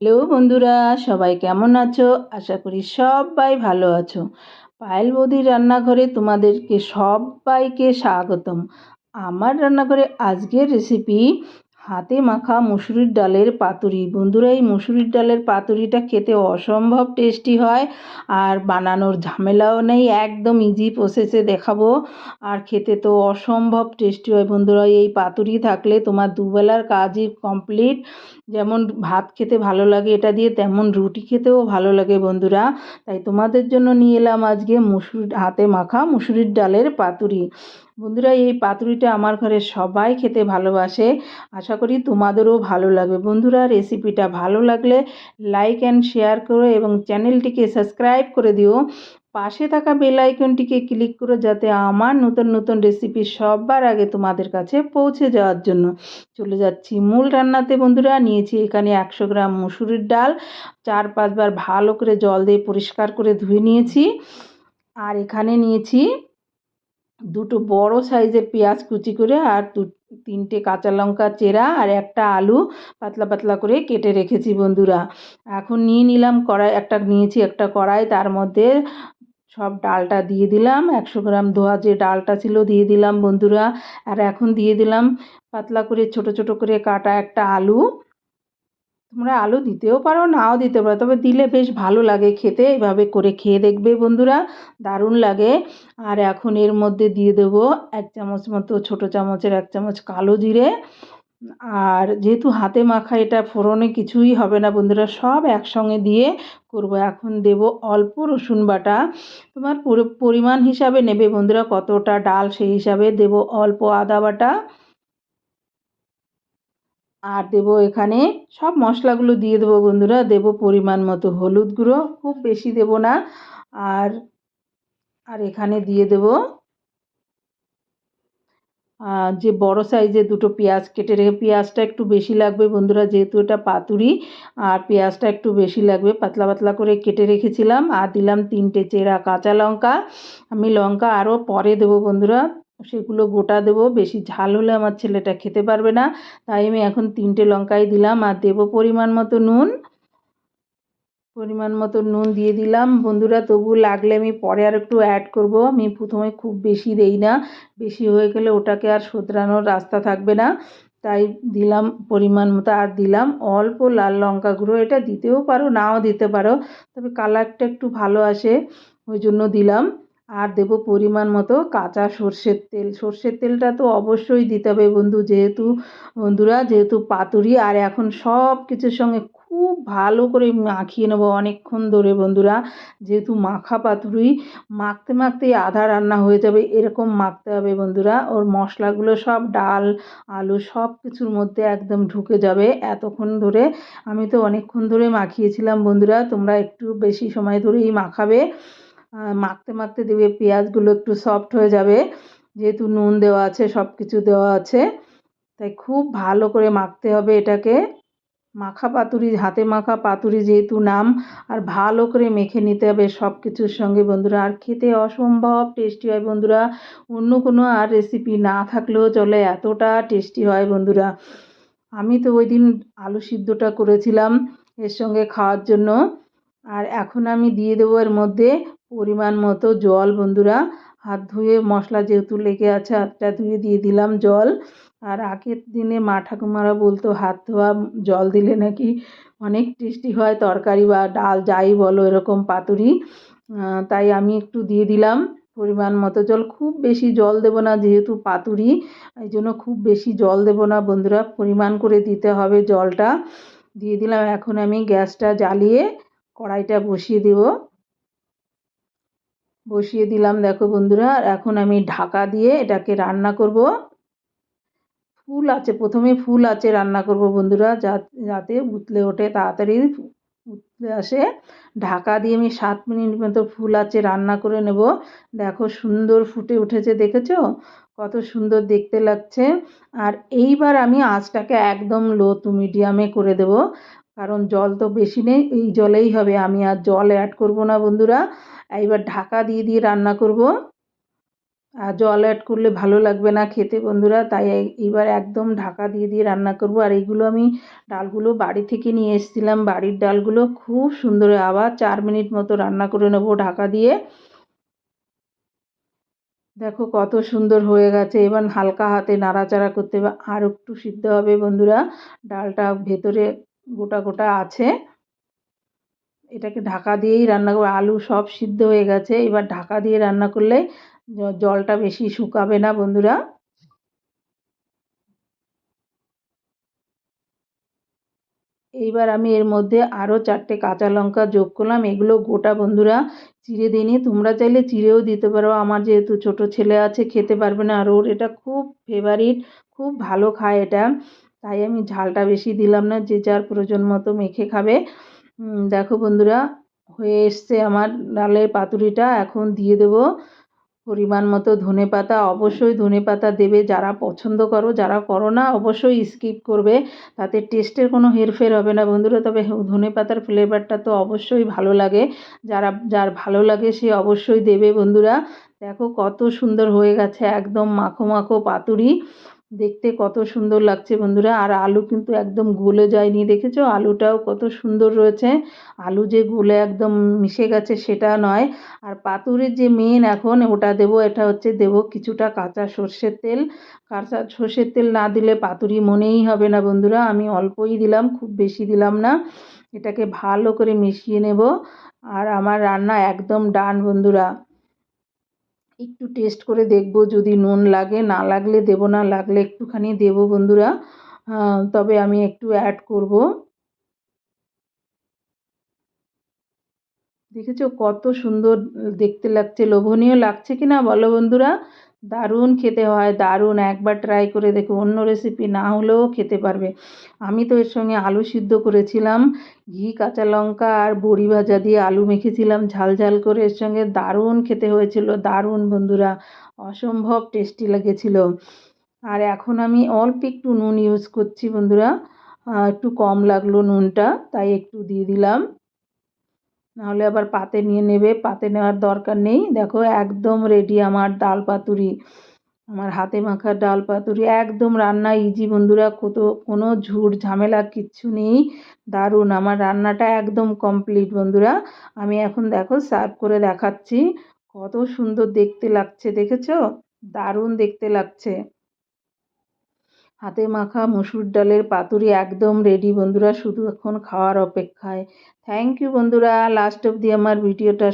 Hello বন্ধুরা, সবাই কেমন আছো? আশা করি সবাই ভালো আছো। পায়েল বৌদির রান্নাঘরে তোমাদেরকে সবাইকে স্বাগতম। আমার রান্নাঘরে আজকের রেসিপি হাতে মাখা মুসুরির ডালের পাতুরি। বন্ধুরা, এই মুসুরির ডালের পাতুরিটা খেতে অসম্ভব টেস্টি হয় আর বানানোর ঝামেলাও নেই, একদম ইজি প্রসেসে দেখাবো। আর খেতে তো অসম্ভব টেস্টি হয় বন্ধুরা, এই পাতুরি থাকলে তোমার দুবেলার কাজই কমপ্লিট যেমন ভাত খেতে ভালো লাগে, এটা দিয়ে তেমন রুটি খেতেও ভালো লাগে বন্ধুরা। তাই তোমাদের জন্য নিয়ে এলাম আজকে মুসুর, হাতে মাখা মুসুরির ডালের পাতুরি। বন্ধুরা, এই পাতুরিটা আমার ঘরে সবাই খেতে ভালোবাসে। আশা করি তোমাদেরও ভালো লাগবে। বন্ধুরা, রেসিপিটা ভালো লাগলে লাইক অ্যান্ড শেয়ার করো এবং চ্যানেলটিকে সাবস্ক্রাইব করে দিও। পাশে থাকা বেল আইকনটিকে ক্লিক করো যাতে আমার নতুন নতুন রেসিপি সবার আগে তোমাদের কাছে পৌঁছে যাওয়ার জন্য। চলে যাচ্ছি মূল রান্নাতে বন্ধুরা, নিয়েছি এখানে একশো গ্রাম মুসুরির ডাল। চার, পাঁচবার ভালো করে জল দিয়ে পরিষ্কার করে ধুয়ে নিয়েছি। আর এখানে নিয়েছি দুটো বড় সাইজের পেঁয়াজ কুচি করে আর দু, তিনটে কাঁচা লঙ্কা চেরা আর একটা আলু পাতলা পাতলা করে কেটে রেখেছি বন্ধুরা। এখন নিয়ে নিলাম কড়াই, একটা নিয়েছি একটা কড়াই, তার মধ্যে সব ডালটা দিয়ে দিলাম। একশো গ্রাম ধোয়া যে ডালটা ছিল দিয়ে দিলাম বন্ধুরা। আর এখন দিয়ে দিলাম পাতলা করে, ছোট ছোট করে কাটা একটা আলু। তোমরা আলু দিতেও পারো, নাও দিতে পারো, তবে দিলে বেশ ভালো লাগে খেতে। এভাবে করে খেয়ে দেখবে বন্ধুরা, দারুণ লাগে। আর এখন এর মধ্যে দিয়ে দেবো এক চামচ মতো, ছোটো চামচের এক চামচ কালো জিরে। আর যেহেতু হাতে মাখা এটা ফোড়নে কিছুই হবে না বন্ধুরা, সব একসঙ্গে দিয়ে করব। এখন দেব অল্প রসুন বাটা। তোমার পরিমাণ হিসাবে নেবে বন্ধুরা, কতটা ডাল সেই হিসাবে। দেব অল্প আদা বাটা। আর দেবো এখানে সব মশলাগুলো দিয়ে দেবো বন্ধুরা। দেবো পরিমাণ মতো হলুদ গুঁড়ো, খুব বেশি দেব না। আর আর এখানে দিয়ে দেবো যে বড় সাইজের দুটো পেঁয়াজ কেটে রেখে, পেঁয়াজটা একটু বেশি লাগবে বন্ধুরা, যেহেতু এটা পাতুরি, আর পেঁয়াজটা একটু বেশি লাগবে। পাতলা পাতলা করে কেটে রেখেছিলাম, আর দিলাম তিনটে চেরা কাঁচা লঙ্কা। আমি লঙ্কা আরও পরে দেবো বন্ধুরা, সেগুলো গোটা দেবো, বেশি ঝাল হলে আমার ছেলেটা খেতে পারবে না, তাই আমি এখন তিনটে লঙ্কাই দিলাম, আর দেবো পরিমাণ মতো নুন। পরিমাণ মতো নুন দিয়ে দিলাম। বন্ধুরা তবু লাগলে আমি পরে আর একটু অ্যাড করব। আমি প্রথমে খুব বেশি দেই না। বেশি হয়ে গেলে ওটাকে আর শোধরানোর রাস্তা থাকবে না। তাই দিলাম পরিমাণ মতো আর দিলাম। অল্প লাল লঙ্কা গুঁড়ো। এটা দিতেও পারো, নাও দিতে পারো। তবে কালারটা একটু ভালো আসে, ওই জন্য দিলাম। আর দেব পরিমাণ মতো কাঁচা সর্ষের তেল। সর্ষের তেলটা তো অবশ্যই দিতে হবে বন্ধু। যেহেতু, বন্ধুরা, যেহেতু পাতুরি, আর এখন সব কিছুর সঙ্গে খুব ভালো করে মাখিয়ে নেব অনেকক্ষণ ধরে, বন্ধুরা। যেহেতু মাখা পাতুরি, মাখতে মাখতেই আধা রান্না হয়ে যাবে, এরকম মাখতে হবে, বন্ধুরা। ওর মশলাগুলো সব ডাল, আলু সব কিছুর মধ্যে একদম ঢুকে যাবে। এতক্ষণ ধরে আমি তো অনেকক্ষণ ধরে মাখিয়েছিলাম, বন্ধুরা। তোমরা একটু বেশি সময় ধরেই মাখাবে। মাখতে মাখতে দেবে, পেঁয়াজগুলো একটু সফট হয়ে যাবে। যেহেতু নুন দেওয়া আছে সব কিছু দেওয়া আছে। তাই খুব ভালো করে মাখতে হবে এটাকে। মাখা পাতুরি, হাতে মাখা পাতুরি যেহেতু নাম, আর ভালো করে মেখে নিতে হবে সব কিছুর সঙ্গে বন্ধুরা। আর খেতে অসম্ভব টেস্টি হয় বন্ধুরা। অন্য কোনো আর রেসিপি না থাকলেও চলে, এতটা টেস্টি হয় বন্ধুরা। আমি তো ওই দিন আলু সিদ্ধটা করেছিলাম এর সঙ্গে খাওয়ার জন্য। আর এখন আমি দিয়ে দেবো এর মধ্যে পরিমাণ মতো জল বন্ধুরা। হাত ধুয়ে মশলা যেহেতু লেগে আছে, হাতটা ধুয়ে দিয়ে দিলাম জল। আর আগের দিনে মা ঠাকুমারা বলতো, হাত ধোয়া, জল দিলে নাকি অনেক টেস্টি হয় তরকারি বা ডাল, যাই বলো, এরকম পাতুরি। তাই আমি একটু দিয়ে দিলাম পরিমাণ মতো জল। খুব বেশি জল দেবো না, যেহেতু পাতুরি, এই জন্য খুব বেশি জল দেবো না বন্ধুরা, পরিমাণ করে দিতে হবে জলটা। দিয়ে দিলাম, এখন আমি গ্যাসটা জ্বালিয়ে কড়াইটা বসিয়ে দেবো। বসিয়ে দিলাম, দেখো বন্ধুরা এখন আমি ঢাকা দিয়ে এটাকে রান্না করব। ফুল আছে, প্রথমে ফুল আছে রান্না করব বন্ধুরা, যা, যাতে উতলে ওঠে, তাড়াতাড়ি উতলে আসে। ঢাকা দিয়ে আমি সাত মিনিট মতো ফুল আছে রান্না করে নেব। দেখো সুন্দর ফুটে উঠেছে, দেখেছ? কত সুন্দর দেখতে লাগছে। আর এইবার আমি আঁচটাকে একদম লো টু মিডিয়ামে করে দেব, কারণ জল তো বেশি নেই, এই জলেই হবে। আমি আর জল অ্যাড করব না বন্ধুরা। এইবার ঢাকা দিয়ে দিয়ে রান্না করব। জল অ্যাড করলে ভালো লাগবে না খেতে বন্ধুরা। তাই এইবার একদম ঢাকা দিয়ে দিয়ে রান্না করব। আর এইগুলো আমি ডালগুলো বাড়ি থেকে নিয়ে এসেছিলাম। বাড়ির ডালগুলো খুব সুন্দর আবার চার মিনিট মতো রান্না করে নেব ঢাকা দিয়ে। দেখো কত সুন্দর হয়ে গেছে। এবার হালকা হাতে নাড়াচাড়া করতে হবে। আর একটু সিদ্ধ হবে বন্ধুরা। ডালটা ভেতরে গোটা গোটা আছে। এটাকে ঢাকা দিয়েই রান্না করব। আলু সব সিদ্ধ হয়ে গেছে। এবার ঢাকা দিয়ে রান্না করলে জলটা বেশি শুকাবে না, বন্ধুরা। এইবার আমি এর মধ্যে আরও চারটে কাঁচা লঙ্কা যোগ করলাম। এগুলো গোটা, বন্ধুরা, চিড়ে দিইনি। তোমরা চাইলে চিড়েও দিতে পারো। আমার যেহেতু ছোট ছেলে আছে, খেতে পারবে না। আর ওর এটা খুব ফেভারিট খুব ভালো খায় এটা। তাই আমি ঝালটা বেশি দিলাম না, যে যার প্রয়োজন মতো মেখে খাবে। দেখো, বন্ধুরা, হয়ে এসছে আমার ডালের পাতুরিটা। এখন দিয়ে দেবো পরিমাণ মতো ধনে পাতা অবশ্যই ধনে পাতা দেবে। যারা পছন্দ করো, যারা করো না, অবশ্যই স্কিপ করবে। তাতে টেস্টের কোনো হেরফের হবে না বন্ধুরা। তবে ধনে পাতার ফ্লেভারটা তো অবশ্যই ভালো লাগে। যারা, যার ভালো লাগে সে অবশ্যই দেবে বন্ধুরা। দেখো কত সুন্দর হয়ে গেছে একদম মাখো মাখো পাতুরি। দেখতে কত সুন্দর লাগছে বন্ধুরা। আর আলু কিন্তু একদম গলে যায়নি, দেখেছ? আলুটাও কত সুন্দর রয়েছে। আলু যে গলে একদম মিশে গেছে সেটা নয়। আর পাতুরের যে মেন এখন, ওটা দেব, এটা হচ্ছে দেব কিছুটা কাঁচা সর্ষের তেল। কাঁচা সর্ষের তেল না দিলে পাতুরি মনেই হবে না বন্ধুরা। আমি অল্পই দিলাম, খুব বেশি দিলাম না। এটাকে ভালো করে মিশিয়ে নেব। আর আমার রান্না একদম ডান বন্ধুরা। একটু টেস্ট করে দেখব, যদি নুন লাগে, না লাগলে দেব, না লাগলে একটুখানি দেব বন্ধুরা। তবে আমি একটু অ্যাড করব। দেখেছ কত সুন্দর দেখতে লাগছে, লোভনীয় লাগছে কি না বলো বন্ধুরা? দারুণ খেতে হয়, দারুণ। একবার ট্রাই করে দেখো, অন্য রেসিপি না হলেও খেতে পারবে। আমি তো এর সঙ্গে আলু সিদ্ধ করেছিলাম, ঘি, কাঁচা লঙ্কা আর বড়ি ভাজা দিয়ে আলু মেখেছিলাম, ঝাল ঝাল করে এর সঙ্গে দারুণ খেতে হয়েছিল, দারুণ বন্ধুরা, অসম্ভব টেস্টি লেগেছিল। আর এখন আমি অল্প একটু নুন ইউজ করছি বন্ধুরা একটু কম লাগল নুনটা, তাই একটু দিয়ে দিলাম। নাহলে আবার পাতে নিয়ে নেবে, পাতে নেওয়ার দরকার নেই। দেখো, একদম রেডি আমার ডাল পাতুরি। আমার হাতে মাখা ডাল পাতুরি, একদম রান্না ইজি বন্ধুরা, কত, কোনো ঝুট ঝামেলা কিচ্ছু নেই। দারুণ, আমার রান্নাটা একদম কমপ্লিট বন্ধুরা। আমি এখন দেখো সার্ভ করে দেখাচ্ছি। কত সুন্দর দেখতে লাগছে, দেখেছ? দারুণ দেখতে লাগছে। হাতে মাখা মসুর ডালের পাতুরি একদম রেডি বন্ধুরা, শুধু এখন খাওয়ার অপেক্ষায়। থ্যাংক ইউ বন্ধুরা লাস্ট অবধি আমার ভিডিওটা